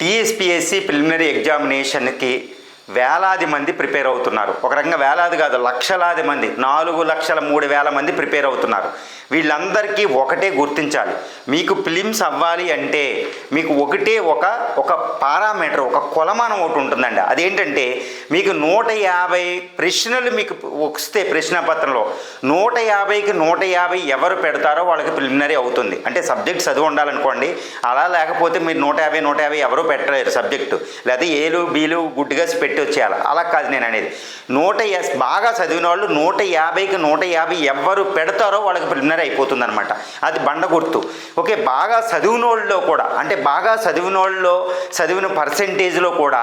TSPSC preliminary ఎగ్జామినేషన్కి వేలాది మంది prepare అవుతున్నారు. ఒక రకంగా వేలాది కాదు లక్షలాది మంది నాలుగు లక్షల మూడు వేల మంది ప్రిపేర్ అవుతున్నారు. వీళ్ళందరికీ ఒకటే గుర్తించాలి. మీకు ఫిలిమ్స్ అవ్వాలి అంటే మీకు ఒకటే ఒక ఒక పారామీటర్ ఒక కొలమానం ఒకటి ఉంటుందండి. అదేంటంటే మీకు నూట యాభై ప్రశ్నలు మీకు వస్తే ప్రశ్నపత్రంలో నూట యాభైకి నూట యాభై ఎవరు పెడతారో వాళ్ళకి ప్రిలిమినరీ అవుతుంది. అంటే సబ్జెక్ట్ చదువు ఉండాలనుకోండి అలా లేకపోతే మీరు నూట యాభై నూట యాభై ఎవరూ పెట్టలేరు సబ్జెక్టు. లేదా ఏలు బీలు గుడ్డుగా పెట్టి వచ్చేయాలి. అలా కాదు నేను అనేది. నూట ఎస్ బాగా చదివిన వాళ్ళు నూట యాభైకి నూట యాభై ఎవరు పెడతారో వాళ్ళకి ప్రిలిమినరీ అయిపోతుంది అనమాట అది బండ గుర్తు. ఓకే బాగా చదివినోళ్ళలో కూడా అంటే బాగా చదివినోళ్ళలో చదివిన పర్సెంటేజ్లో కూడా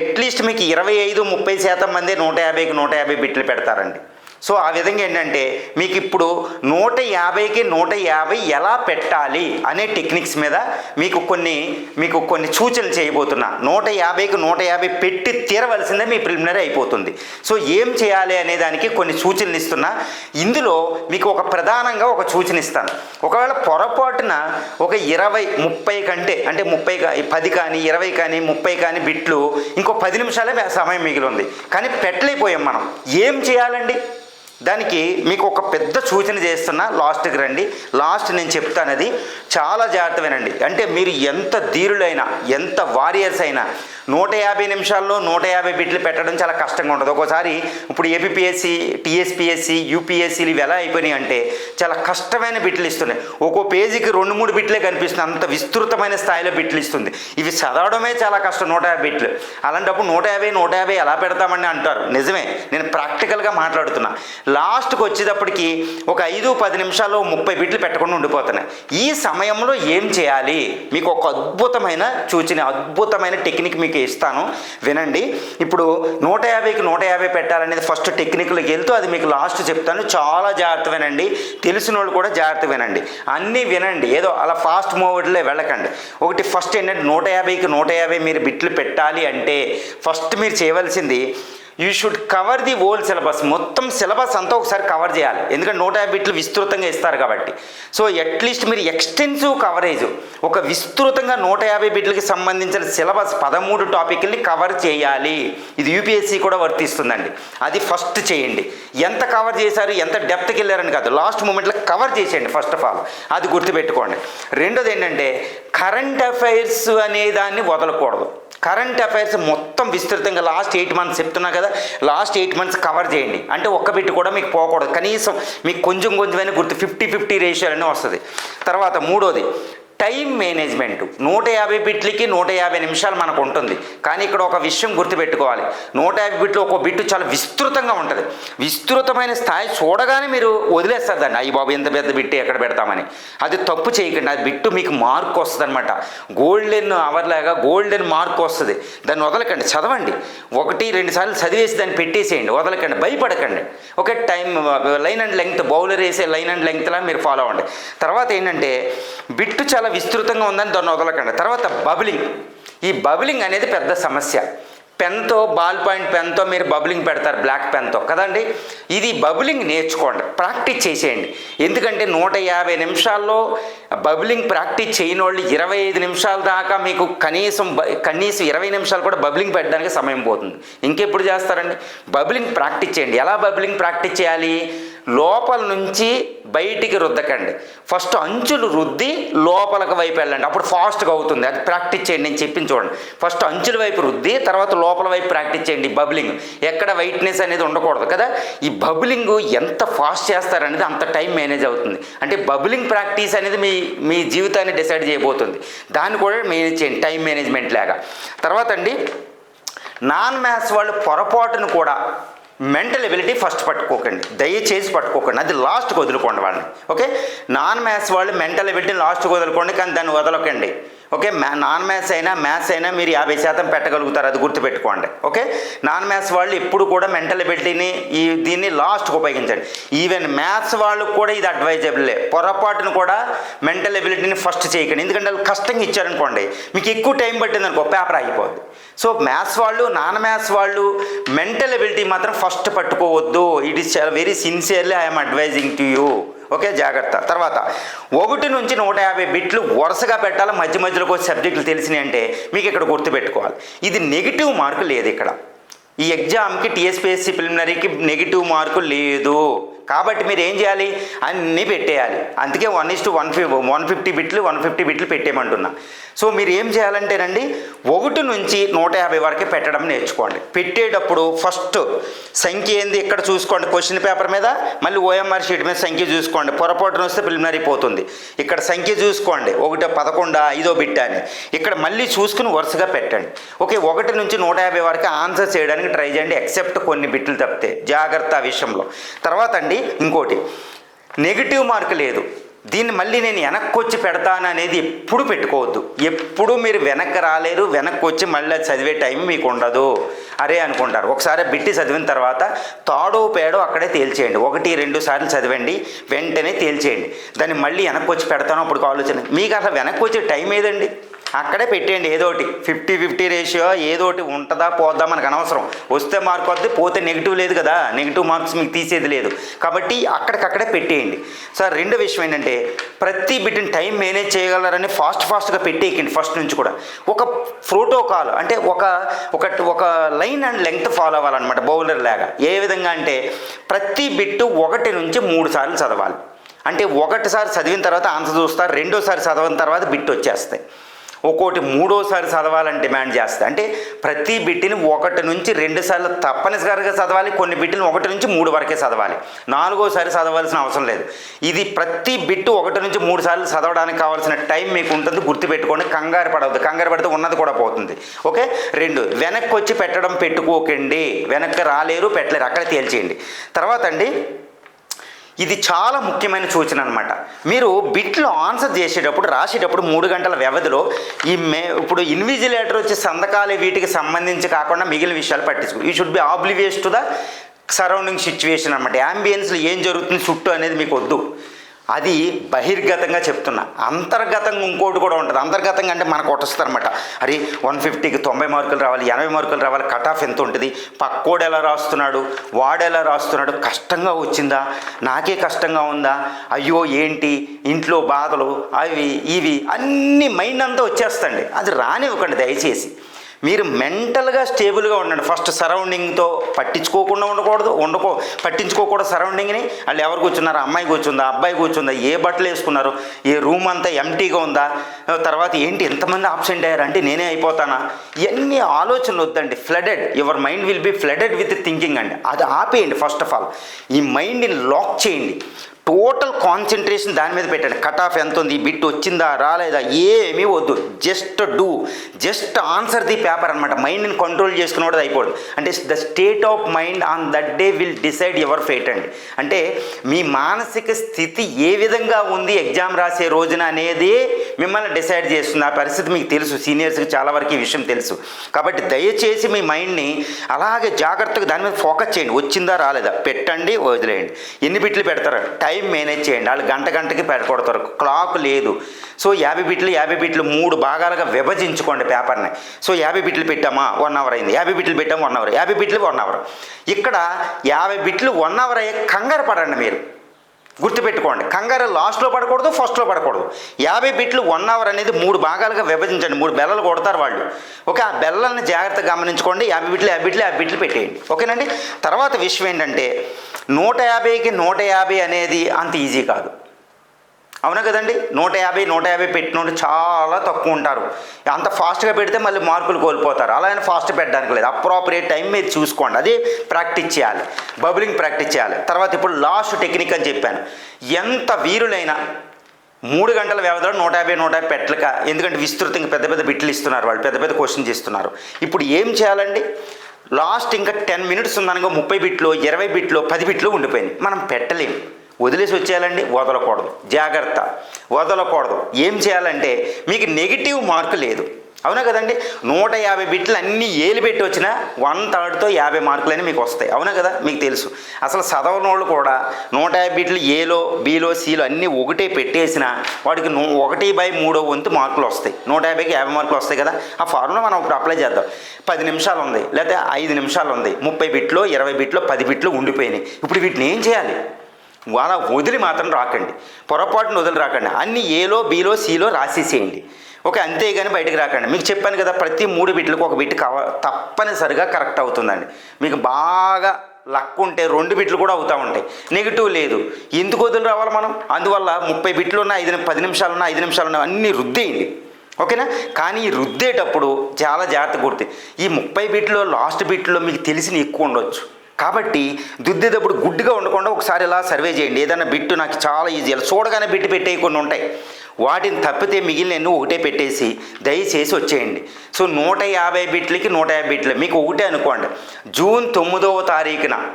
అట్లీస్ట్ మీకు ఇరవై ఐదు ముప్పై శాతం మంది నూట యాభైకి నూట యాభై బిట్లు పెడతారండి. సో ఆ విధంగా ఏంటంటే మీకు ఇప్పుడు నూట యాభైకి నూట యాభై ఎలా పెట్టాలి అనే టెక్నిక్స్ మీద మీకు కొన్ని మీకు కొన్ని సూచనలు చేయబోతున్నా. నూట యాభైకి నూట యాభై పెట్టి తీరవలసిందే మీ ప్రిలిమినరీ అయిపోతుంది. సో ఏం చేయాలి అనే దానికి కొన్ని సూచనలు ఇస్తున్నా. ఇందులో మీకు ఒక ప్రధానంగా ఒక సూచన ఇస్తాను. ఒకవేళ పొరపాటున ఒక ఇరవై ముప్పై కంటే అంటే ముప్పై పది కానీ ఇరవై కానీ ముప్పై కానీ బిట్లు ఇంకో పది నిమిషాలే సమయం మిగిలి ఉంది. కానీ పెట్టలేకపోయాం మనం. ఏం చేయాలండి? దానికి మీకు ఒక పెద్ద సూచన చేస్తున్నా. లాస్ట్కి రండి. లాస్ట్ నేను చెప్తానది చాలా జాగ్రత్త వినండి అంటే మీరు ఎంత ధీరులైనా ఎంత వారియర్స్ అయినా నూట యాభై నిమిషాల్లో నూట యాభై బిట్లు పెట్టడం చాలా కష్టంగా ఉంటుంది. ఒక్కోసారి ఇప్పుడు ఏపీఎస్సి టీఎస్పిఎస్సి యూపీఎస్సీలు ఇవి ఎలా అయిపోయినాయి అంటే చాలా కష్టమైన బిట్లు ఇస్తున్నాయి. ఒక్కో పేజీకి రెండు మూడు బిట్లే కనిపిస్తుంది అంత విస్తృతమైన స్థాయిలో బిట్లు ఇస్తుంది. ఇవి చదవడమే చాలా కష్టం నూట యాభై బిట్లు. అలాంటప్పుడు నూట యాభై నూట యాభై ఎలా పెడతామని అంటారు? నిజమే నేను ప్రాక్టికల్గా మాట్లాడుతున్నా. లాస్ట్కి వచ్చేటప్పటికి ఒక ఐదు పది నిమిషాల్లో ముప్పై బిట్లు పెట్టకుండా ఉండిపోతున్నాయి. ఈ సమయంలో ఏం చేయాలి? మీకు ఒక అద్భుతమైన సూచన అద్భుతమైన టెక్నిక్ మీకు ఇస్తాను. వినండి. ఇప్పుడు నూట యాభైకి నూట యాభై పెట్టాలనేది ఫస్ట్ టెక్నిక్లోకి వెళ్తూ అది మీకు లాస్ట్ చెప్తాను. చాలా జాగ్రత్త వినండి. తెలిసిన వాళ్ళు కూడా జాగ్రత్త వినండి. అన్నీ వినండి. ఏదో అలా ఫాస్ట్ మూవర్డ్లే వెళ్ళకండి. ఒకటి ఫస్ట్ ఏంటంటే నూట యాభైకి నూట యాభై మీరు బిట్లు పెట్టాలి అంటే ఫస్ట్ మీరు చేయవలసింది you should cover the old syllabus మొత్తం సిలబస్ అంతా ఒకసారి కవర్ చేయాలి. ఎందుకంటే నూట యాభై బిట్లు విస్తృతంగా ఇస్తారు కాబట్టి. సో అట్లీస్ట్ మీరు ఎక్స్టెన్సివ్ కవరేజ్ ఒక విస్తృతంగా నూట యాభై బిట్లకి సంబంధించిన సిలబస్ పదమూడు టాపిక్ని కవర్ చేయాలి. ఇది యూపీఎస్సీ కూడా వర్తిస్తుందండి. అది ఫస్ట్ చేయండి. ఎంత కవర్ చేశారు ఎంత డెప్త్కి వెళ్ళారని కాదు. లాస్ట్ మూమెంట్లో కవర్ చేసేయండి ఫస్ట్ ఆఫ్ ఆల్ అది గుర్తుపెట్టుకోండి. రెండోది ఏంటంటే కరెంట్ అఫైర్స్ అనే దాన్ని వదలకూడదు. కరెంట్ అఫైర్స్ మొత్తం విస్తృతంగా లాస్ట్ ఎయిట్ మంత్స్ చెప్తున్నా కదా లాస్ట్ ఎయిట్ మంత్స్ కవర్ చేయండి. అంటే ఒక్క బిట్ కూడా మీకు పోకూడదు. కనీసం మీకు కొంచెం కొంచెమైనా గుర్తు ఫిఫ్టీ ఫిఫ్టీ రేషియో అనే వస్తుంది. తర్వాత మూడోది టైం మేనేజ్మెంట్. నూట యాభై బిట్లకి నూట యాభై నిమిషాలు మనకు ఉంటుంది. కానీ ఇక్కడ ఒక విషయం గుర్తుపెట్టుకోవాలి. నూట యాభై బిట్లు ఒక బిట్టు చాలా విస్తృతంగా ఉంటుంది. విస్తృతమైన స్థాయి చూడగానే మీరు వదిలేస్తారు దాన్ని. అయ్యి బాబు ఎంత పెద్ద బిట్టు ఎక్కడ పెడతామని. అది తప్పు చేయకండి. అది బిట్టు మీకు మార్క్ వస్తుంది అనమాట గోల్డెన్ అవర్ లాగా గోల్డెన్ మార్క్ వస్తుంది. దాన్ని వదలకండి. చదవండి. ఒకటి రెండు సార్లు చదివేసి దాన్ని పెట్టేసేయండి. వదలకండి. భయపడకండి. Okay time line and length bowler వేసే లైన్ అండ్ లెంగ్త్లా మీరు ఫాలో అవ్వండి. తర్వాత ఏంటంటే బిట్టు చాలా విస్తృతంగా ఉందని దాన్ని వదలకండి తర్వాత బబ్లింగ్. ఈ బబ్లింగ్ అనేది పెద్ద సమస్య. పెన్తో బాల్ పాయింట్ పెన్తో మీరు బబులింగ్ పెడతారు బ్లాక్ పెన్తో. కదండి? ఇది బబులింగ్ నేర్చుకోండి ప్రాక్టీస్ చేసేయండి. ఎందుకంటే నూట యాభై నిమిషాల్లో బబులింగ్ ప్రాక్టీస్ చేయని వాళ్ళు ఇరవై ఐదు నిమిషాల దాకా మీకు కనీసం బ- కనీసం ఇరవై నిమిషాలు కూడా బబులింగ్ పెట్టడానికి సమయం పోతుంది. ఇంకెప్పుడు చేస్తారండి? బబులింగ్ ప్రాక్టీస్ చేయండి. ఎలా బబులింగ్ ప్రాక్టీస్ చేయాలి? లోపల నుంచి బయటికి రుద్దకండి. ఫస్ట్ అంచులు రుద్ది లోపలికి వైపు వెళ్ళండి. అప్పుడు ఫాస్ట్గా అవుతుంది. అది ప్రాక్టీస్ చేయండి. నేను చెప్పింది చూడండి. ఫస్ట్ అంచుల వైపు రుద్ది తర్వాత లోపల వైపు ప్రాక్టీస్ చేయండి. బబులింగ్. ఎక్కడ వైట్నెస్ అనేది ఉండకూడదు కదా? ఈ బబులింగ్ ఎంత ఫాస్ట్ చేస్తారనేది అంత టైం మేనేజ్ అవుతుంది. అంటే బబులింగ్ ప్రాక్టీస్ అనేది మీ మీ జీవితాన్ని డిసైడ్ చేయబోతుంది. దాన్ని కూడా మేనేజ్ చేయండి. టైం మేనేజ్మెంట్ లాగా. తర్వాత అండి నాన్ మ్యాథ్స్ వాళ్ళు పొరపాటును కూడా మెంటల్ ఎబిలిటీ ఫస్ట్ పట్టుకోకండి. దయచేసి పట్టుకోకండి. అది లాస్ట్కి వదులుకోండి వాళ్ళని. ఓకే నాన్ మ్యాథ్స్ వాళ్ళు మెంటల్ ఎబిలిటీని లాస్ట్కి వదులుకోండి కానీ దాన్ని వదలకండి. ఓకే మ్యా నాన్ మ్యాథ్స్ అయినా మ్యాథ్స్ అయినా మీరు యాభై శాతం పెట్టగలుగుతారు అది గుర్తుపెట్టుకోండి. ఓకే? నాన్ మ్యాథ్స్ వాళ్ళు ఎప్పుడు కూడా మెంటల్ ఎబిలిటీని ఈ దీన్ని లాస్ట్కి ఉపయోగించండి. ఈవెన్ మ్యాథ్స్ వాళ్ళకు కూడా ఇది అడ్వైజబుల్లే పొరపాటును కూడా మెంటల్ ఎబిలిటీని ఫస్ట్ చేయకండి. ఎందుకంటే వాళ్ళు కష్టంగా ఇచ్చారనుకోండి మీకు ఎక్కువ టైం పట్టింది అనుకో పేపర్ ఆగిపోద్ది. సో మ్యాథ్స్ వాళ్ళు నాన్ మ్యాథ్స్ వాళ్ళు మెంటల్ ఎబిలిటీ మాత్రం first పట్టుకోవద్దు. It is very sincerely I'm advising to you. Okay జాగ్రత్త. తర్వాత ఒకటి నుంచి నూట యాభై బిట్లు వరుసగా పెట్టాలి? మధ్య మధ్యలో సబ్జెక్టులు తెలిసినాయి అంటే మీకు ఇక్కడ గుర్తుపెట్టుకోవాలి. ఇది నెగిటివ్ మార్కు లేదు ఇక్కడ. ఈ ఎగ్జామ్కి టీఎస్పీఎస్సీ ప్రిలిమినరీకి నెగిటివ్ మార్కు లేదు. కాబట్టి మీరు ఏం చేయాలి? అన్నీ పెట్టేయాలి. అందుకే వన్ ఇస్ టు వన్ ఫిఫ్ వన్ ఫిఫ్టీ బిట్లు వన్ ఫిఫ్టీ బిట్లు పెట్టేయమంటున్నా. సో మీరు ఏం చేయాలంటేనండి ఒకటి నుంచి నూట యాభై వరకు పెట్టడం నేర్చుకోండి. పెట్టేటప్పుడు ఫస్ట్ సంఖ్య ఏంది ఇక్కడ చూసుకోండి? క్వశ్చన్ పేపర్ మీద మళ్ళీ ఓఎంఆర్ షీట్ మీద సంఖ్య చూసుకోండి. పొరపాటున వస్తే ప్రిలిమినరీ పోతుంది. ఇక్కడ సంఖ్య చూసుకోండి. ఒకటి పదకొండా ఐదో బిట్ అని. ఇక్కడ మళ్ళీ చూసుకుని వరుసగా పెట్టండి. ఓకే ఒకటి నుంచి నూట యాభై వరకు ఆన్సర్ చేయడానికి ట్రై చేయండి. ఎక్సెప్ట్ కొన్ని బిట్లు తప్పితే. జాగ్రత్త విషయంలో. తర్వాత అండి ఇంకోటి నెగిటివ్ మార్క్ లేదు. దీన్ని మళ్ళీ నేను వెనక్కి వచ్చి పెడతాను అనేది ఎప్పుడు పెట్టుకోవద్దు. ఎప్పుడు మీరు వెనక్కి రాలేరు వెనక్కి వచ్చి మళ్ళీ చదివే టైం మీకు ఉండదు. అరే అనుకుంటారు. ఒకసారి బిట్టి చదివిన తర్వాత తాడో పేడో అక్కడే తేల్చేయండి. ఒకటి రెండు సార్లు చదివండి వెంటనే తేల్చేయండి. దాన్ని మళ్ళీ వెనక్కి వచ్చి పెడతాను అప్పుడు ఆలోచన. మీకు అసలు వెనక్కి వచ్చే టైం ఏదండి? అక్కడే పెట్టేయండి ఏదో ఒకటి. ఫిఫ్టీ ఫిఫ్టీ రేషియో ఏదో ఒకటి ఉంటుందా పోద్దా మనకు అనవసరం. వస్తే మార్క్ వద్ద పోతే నెగిటివ్ లేదు కదా. నెగిటివ్ మార్క్స్ మీకు తీసేది లేదు. కాబట్టి అక్కడికక్కడే పెట్టేయండి. సార్ రెండో విషయం ఏంటంటే ప్రతి బిడ్డని టైం మేనేజ్ చేయగలరని ఫాస్ట్ ఫాస్ట్గా పెట్టేయకండి ఫస్ట్ నుంచి కూడా. ఒక ప్రోటోకాల్ అంటే ఒక ఒక ఒక లైన్ అండ్ లెంగ్త్ ఫాలో అవ్వాలన్నమాట బౌలర్ లాగా. ఏ విధంగా అంటే ప్రతి బిట్టు ఒకటి నుంచి మూడు సార్లు చదవాలి. అంటే ఒకటిసారి చదివిన తర్వాత ఆన్సర్ చూస్తారు రెండోసారి చదివిన తర్వాత బిట్ వచ్చేస్తాయి. ఒక్కోటి మూడోసారి చదవాలని డిమాండ్ చేస్తుంది. అంటే ప్రతి బిట్టిని ఒకటి నుంచి రెండు సార్లు తప్పనిసరిగా చదవాలి కొన్ని బిట్టిని ఒకటి నుంచి మూడు వరకే చదవాలి. నాలుగోసారి చదవాల్సిన అవసరం లేదు. ఇది ప్రతి బిట్టు ఒకటి నుంచి మూడు సార్లు చదవడానికి కావాల్సిన టైం మీకు ఉంటుంది గుర్తుపెట్టుకోండి. కంగారు పడవద్దు. కంగారు పడితే ఉన్నది కూడా పోతుంది. ఓకే? రెండు వెనక్కి వచ్చి పెట్టడం పెట్టుకోకండి. వెనక్కి రాలేరు పెట్టలేరు. అక్కడ తేల్చేయండి. తర్వాత అండి ఇది చాలా ముఖ్యమైన సూచన అనమాట మీరు బిట్లో ఆన్సర్ చేసేటప్పుడు రాసేటప్పుడు మూడు గంటల వ్యవధిలో ఈ మే ఇప్పుడు ఇన్విజిలేటర్ వచ్చే సంతకాలు వీటికి సంబంధించి కాకుండా మిగిలిన విషయాలు పట్టించుకో ఈ should be oblivious to the surrounding situation అనమాట యాంబియన్స్లో ఏం జరుగుతుంది? చుట్టూ అనేది మీకు వద్దు. అది బహిర్గతంగా చెప్తున్నా. అంతర్గతంగా ఇంకోటి కూడా ఉంటుంది. అంతర్గతంగా అంటే మనకు కొట్టొస్తుంది అనమాట అరే వన్ ఫిఫ్టీకి తొంభై మార్కులు రావాలి ఎనభై మార్కులు రావాలి కట్ ఆఫ్ ఎంత ఉంటుంది? పక్కోడు ఎలా రాస్తున్నాడు? వాడు ఎలా రాస్తున్నాడు? కష్టంగా వచ్చిందా? నాకే కష్టంగా ఉందా? అయ్యో ఏంటి? ఇంట్లో బాధలు అవి ఇవి అన్ని మైండ్ అంతా వచ్చేస్తండి అది రానివ్వకండి దయచేసి. మీరు మెంటల్గా స్టేబుల్గా ఉండండి. ఫస్ట్ సరౌండింగ్తో పట్టించుకోకుండా ఉండకూడదు. ఉండకో పట్టించుకోకూడదు సరౌండింగ్ని. వాళ్ళు ఎవరు కూర్చున్నారు? అమ్మాయి కూర్చుందా? అబ్బాయి కూర్చుందా? ఏ బట్టలు వేసుకున్నారు? ఏ రూమ్ అంతా ఎంటీగా ఉందా? తర్వాత ఏంటి ఎంతమంది ఆబ్సెంట్ అయ్యారు అంటే నేనే అయిపోతానా? ఇవన్నీ ఆలోచనలు వద్దండి. Flooded. Your mind will be flooded with thinking అండి. అది ఆపేయండి ఫస్ట్ ఆఫ్ ఆల్. ఈ మైండ్ని లాక్ చేయండి. టోటల్ కాన్సన్ట్రేషన్ దాని మీద పెట్టండి. కట్ ఆఫ్ ఎంత ఉంది? బిట్ వచ్చిందా? రాలేదా? ఏమీ వద్దు. Just do. Just answer the paper అనమాట మైండ్ని కంట్రోల్ చేసుకున్నది అయిపోదు. అంటే the state of mind on that day will decide your fate అండి. అంటే మీ మానసిక స్థితి ఏ విధంగా ఉంది ఎగ్జామ్ రాసే రోజున అనేది మిమ్మల్ని డిసైడ్ చేస్తుంది. ఆ పరిస్థితి మీకు తెలుసు. సీనియర్స్కి చాలా వరకు ఈ విషయం తెలుసు. కాబట్టి దయచేసి మీ మైండ్ని అలాగే జాగ్రత్తగా దాని మీద ఫోకస్ చేయండి. వచ్చిందా? రాలేదా? పెట్టండి వదిలేయండి. ఎన్ని బిట్లు పెడతారు? టైం మేనేజ్ చేయండి. వాళ్ళు గంట గంటకి పెట్టకొడతారు క్లాక్ లేదు. సో యాభై బిట్లు యాభై బిట్లు మూడు భాగాలుగా విభజించుకోండి పేపర్ని. సో యాభై బిట్లు పెట్టామా? వన్ అవర్ అయింది. యాభై బిట్లు పెట్టాము వన్ అవర్. యాభై బిట్లు వన్ అవర్. ఇక్కడ యాభై బిట్లు వన్ అవర్ అయ్యే కంగారు పడండి మీరు. గుర్తుపెట్టుకోండి. కంగారు లాస్ట్లో పడకూడదు ఫస్ట్లో పడకూడదు. యాభై బిట్లు వన్ అవర్ అనేది మూడు భాగాలుగా విభజించండి. మూడు బెల్లలు కొడతారు వాళ్ళు. ఓకే ఆ బెల్లల్ని జాగ్రత్తగా గమనించుకోండి. యాభై బిట్లు యాభై బిట్లు యాభై బిట్లు పెట్టేయండి. ఓకేనండి? తర్వాత విషయం ఏంటంటే నూట యాభైకి నూట యాభై అనేది అంత ఈజీ కాదు. అవునా కదండి? నూట యాభై నూట యాభై పెట్టినోడు చాలా తక్కువ ఉంటారు. అంత ఫాస్ట్గా పెడితే మళ్ళీ మార్కులు కోల్పోతారు. అలా అయినా ఫాస్ట్ పెట్టడానికి లేదు. అప్రాపరియేట్ టైం మీరు చూసుకోండి. అది ప్రాక్టీస్ చేయాలి. బబులింగ్ ప్రాక్టీస్ చేయాలి. తర్వాత ఇప్పుడు లాస్ట్ టెక్నిక్ అని చెప్పాను. ఎంత వీరులైనా మూడు గంటల వ్యవధిలో నూట యాభై నూట యాభై పెట్టలక ఎందుకంటే విస్తృతంగా పెద్ద పెద్ద బిట్లు ఇస్తున్నారు వాళ్ళు పెద్ద పెద్ద క్వశ్చన్స్ ఇస్తున్నారు. ఇప్పుడు ఏం చేయాలండి? లాస్ట్ ఇంకా టెన్ మినిట్స్ ఉందనగా ముప్పై బిట్లు ఇరవై బిట్లు పది బిట్లు ఉండిపోయింది. మనం పెట్టలేము వదిలేసి వచ్చేయాలండి వదలకూడదు. జాగ్రత్త. వదలకూడదు. ఏం చేయాలంటే మీకు నెగిటివ్ మార్కు లేదు. అవునా కదండి? నూట యాభై బిట్లు అన్నీ ఏలు పెట్టి వచ్చినా వన్ థర్డ్తో యాభై మార్కులని మీకు వస్తాయి. అవునా కదా? మీకు తెలుసు. అసలు చదవని వాళ్ళు కూడా నూట యాభై బిట్లు ఏలో బీలో సీలో అన్నీ ఒకటే పెట్టేసినా వాడికి నూ ఒకటి బై మూడో వంతు మార్కులు వస్తాయి. నూట యాభైకి యాభై మార్కులు వస్తాయి కదా? ఆ ఫార్ములా మనం ఇప్పుడు అప్లై చేద్దాం. పది నిమిషాలు ఉంది లేకపోతే ఐదు నిమిషాలు ఉంది. ముప్పై బిట్లో ఇరవై బిట్లో పది బిట్లు ఉండిపోయినాయి. ఇప్పుడు వీటిని ఏం చేయాలి? అలా వదిలి మాత్రం రాకండి. పొరపాటున వదిలి రాకండి. అన్ని ఏలో బీలో సీలో రాసేసేయండి. ఓకే అంతేగాని బయటకు రాకండి. మీకు చెప్పాను కదా ప్రతి మూడు బిట్లకు ఒక బిట్ కవ తప్పనిసరిగా కరెక్ట్ అవుతుందండి. మీకు బాగా లక్ ఉంటే రెండు బిట్లు కూడా అవుతూ ఉంటాయి. నెగిటివ్ లేదు. ఎందుకు వదిలి రావాలి మనం? అందువల్ల ముప్పై బిట్లు ఉన్న ఐదు పది నిమిషాలు ఉన్న ఐదు నిమిషాలు ఉన్న అన్నీ రుద్దేయండి. ఓకేనా? కానీ ఈ రుద్దేటప్పుడు చాలా జాగ్రత్త గుర్తు ఈ ముప్పై బిట్లో లాస్ట్ బిట్లో మీకు తెలిసిన ఎక్కువ ఉండొచ్చు. కాబట్టి దుద్దేటప్పుడు గుడ్డుగా ఉండకుండా ఒకసారి ఇలా సర్వే చేయండి. ఏదైనా బిట్టు నాకు చాలా ఈజీ. చూడగానే బిట్టు పెట్టేవి కొన్ని ఉంటాయి. వాటిని తప్పితే మిగిలిన ఒకటే పెట్టేసి దయచేసి వచ్చేయండి. సో నూట యాభై బిట్లకి నూట యాభై బిట్లు. మీకు ఒకటే అనుకోండి. జూన్ తొమ్మిదవ తారీఖున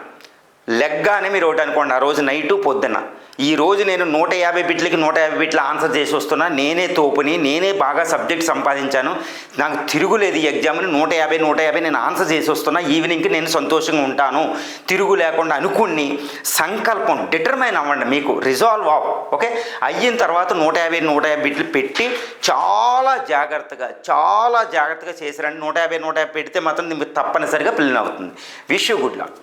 లెగ్గానే మీరు ఒకటి అనుకోండి ఆ రోజు నైటు పొద్దున్న ఈ రోజు నేను నూట యాభై బిట్లకి నూట యాభై బిట్లు ఆన్సర్ చేసి వస్తున్నా నేనే తోపుని నేనే బాగా సబ్జెక్ట్ సంపాదించాను నాకు తిరుగులేదు ఈ ఎగ్జామ్ని నూట యాభై నూట యాభై నేను ఆన్సర్ చేసి వస్తున్నా ఈవినింగ్కి నేను సంతోషంగా ఉంటాను. తిరుగు లేకుండా అనుకుని సంకల్పం డిటర్మైన్ అవ్వండి మీకు రిజాల్వ్ అవ్ ఓకే? అయిన తర్వాత నూట యాభై నూట యాభై బిట్లు పెట్టి చాలా జాగ్రత్తగా చాలా జాగ్రత్తగా చేసిరండి. నూట యాభై నూట యాభై పెడితే మాత్రం మీకు తప్పనిసరిగా పిల్లలు అవుతుంది విష్ గుడ్ లక్.